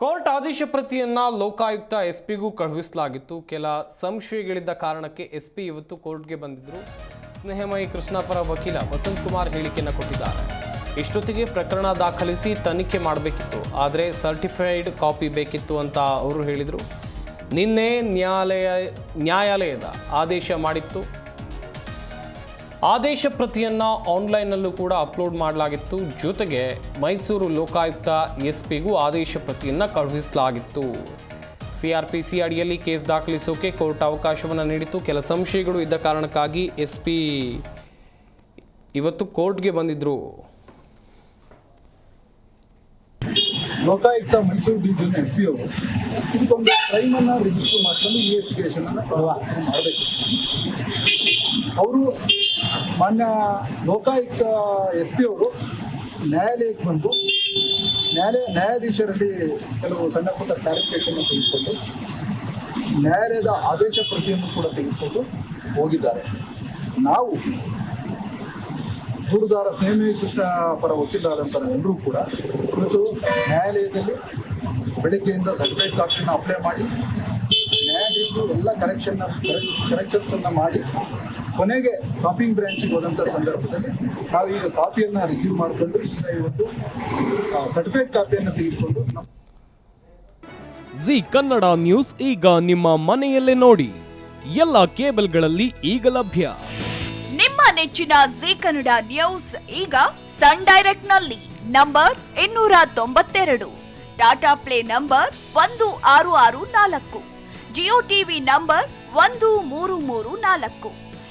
Court ಆದೇಶ ಪ್ರತಿಯನ್ನ ಲೋಕಾಯುಕ್ತ ಎಸ್ಪಿಗೂ ಕಳುಹಿಸಲಾಗಿತ್ತು. ಕೆಲ ಸಂಶಯಗಳಿದ್ದ ಕಾರಣಕ್ಕೆ ಎಸ್ಪಿ ಇವತ್ತು ಕೋರ್ಟ್ಗೆ ಬಂದಿದ್ರು. ಸ್ನೇಹಮಯಿ ಕೃಷ್ಣ ಪರ ವಕೀಲ ವಸಂತ್ ಕುಮಾರ್ ಹೇಳಿಕೆಯನ್ನು ಕೊಟ್ಟಿದ್ದಾರೆ. ಇಷ್ಟೊತ್ತಿಗೆ ಪ್ರಕರಣ ದಾಖಲಿಸಿ ತನಿಖೆ ಮಾಡಬೇಕಿತ್ತು. ಆದರೆ ಸರ್ಟಿಫೈಡ್ ಕಾಪಿ ಬೇಕಿತ್ತು ಅಂತ ಅವರು ಹೇಳಿದರು. ನಿನ್ನೆ ನ್ಯಾಯಾಲಯ, ನ್ಯಾಯಾಲಯದ ಆದೇಶ ಮಾಡಿತ್ತು. ಆದೇಶ ಪ್ರತಿಯನ್ನ ಆನ್ಲೈನ್ನಲ್ಲೂ ಕೂಡ ಅಪ್ಲೋಡ್ ಮಾಡಲಾಗಿತ್ತು. ಜೊತೆಗೆ ಮೈಸೂರು ಲೋಕಾಯುಕ್ತ ಎಸ್ಪಿಗೂ ಆದೇಶ ಪ್ರತಿಯನ್ನ ಕಳುಹಿಸಲಾಗಿತ್ತು. ಸಿಆರ್ಪಿಸಿ ಅಡಿಯಲ್ಲಿ ಕೇಸ್ ದಾಖಲಿಸೋಕೆ ಕೋರ್ಟ್ ಅವಕಾಶವನ್ನು ನೀಡಿತು ಕೆಲ ಸಂಶಯಗಳು ಇದ್ದ ಕಾರಣಕ್ಕಾಗಿ ಎಸ್ಪಿ ಇವತ್ತು ಕೋರ್ಟ್ಗೆ ಬಂದಿದ್ರು. Lokayukta Mysuru division S P ಅವರು ಇದಕ್ಕೊಂದು ಕ್ರೈಮ್ ಅನ್ನ ರಿಜಿಸ್ಟರ್ ಮಾಡ್ಕೊಂಡು ಇನ್ವೆಸ್ಟಿಗೇಷನ್ ಅನ್ನ ಮಾಡಬೇಕು. ಅವರು ಮಾನ್ಯ ಲೋಕಾಯುಕ್ತ ಎಸ್ ಪಿ ಅವರು ನ್ಯಾಯಾಲಯಕ್ಕೆ ಬಂದು ನ್ಯಾಯಾಲಯ ನ್ಯಾಯಾಧೀಶರಲ್ಲಿ ಕೆಲವು ಸಣ್ಣ ಪುಟ್ಟ ಕ್ಲಾರಿಫಿಕೇಶನ್ ತೆಗೆದುಕೊಂಡು, ನ್ಯಾಯಾಲಯದ ಆದೇಶ ಪ್ರತಿಯನ್ನು ಕೂಡ ತೆಗೆದುಕೊಂಡು ಹೋಗಿದ್ದಾರೆ. ನಾವು ದೂರುದಾರ ಸ್ನೇಹಿ ಕೃಷ್ಣ ಪರ ವಕೀಲರಾದಂಥ ಎಲ್ಲರೂ ಕೂಡ ಕುರಿತು ನ್ಯಾಯಾಲಯದಲ್ಲಿ ಬೆಳಗ್ಗೆಯಿಂದ ಸರ್ಟಿಫೈಡ್ ಕಾಪಿನ ಅಪ್ಲೈ ಮಾಡಿ, ನ್ಯಾಯಾಧೀಶರು ಎಲ್ಲ ಕರೆಕ್ಷನ್ ಕರೆಕ್ಷನ್ಸ್ ಅನ್ನ ಮಾಡಿ ಕೊನೆಗೆ ಕಾಪಿಂಗ್ ಬ್ರಾಂಚಿಗೆ ಹೋದಂಥ ಸಂದರ್ಭದಲ್ಲಿ ನಾವು ಈಗ ಕಾಪಿಯನ್ನು ರಿಸೀವ್ ಮಾಡಿಕೊಂಡು ಈಗ ಇವತ್ತು ಸರ್ಟಿಫೈಡ್ ಕಾಪಿಯನ್ನು ತೆಗೆದುಕೊಂಡು ಜಿ ಕನ್ನಡ ನ್ಯೂಸ್ ಈಗ ನಿಮ್ಮ ಮನೆಯಲ್ಲೇ ನೋಡಿ. ಎಲ್ಲ ಕೇಬಲ್ಗಳಲ್ಲಿ ಈಗ ಲಭ್ಯ. ನಿಮ್ಮ ನೆಚ್ಚಿನ ಜಿ ಕನ್ನಡ ನ್ಯೂಸ್ ಈಗ ಸನ್ ಡೈರೆಕ್ಟ್ನಲ್ಲಿ ನಂಬರ್ ಇನ್ನೂರ ತೊಂಬತ್ತೆರಡು. ಟಾಟಾ ಪ್ಲೇ ನಂಬರ್ ಒಂದು ಆರು ಆರು ನಾಲ್ಕು. ಜಿಯೋ ಟಿವಿ ನಂಬರ್ ಒಂದು ಮೂರು ಮೂರು ನಾಲ್ಕು.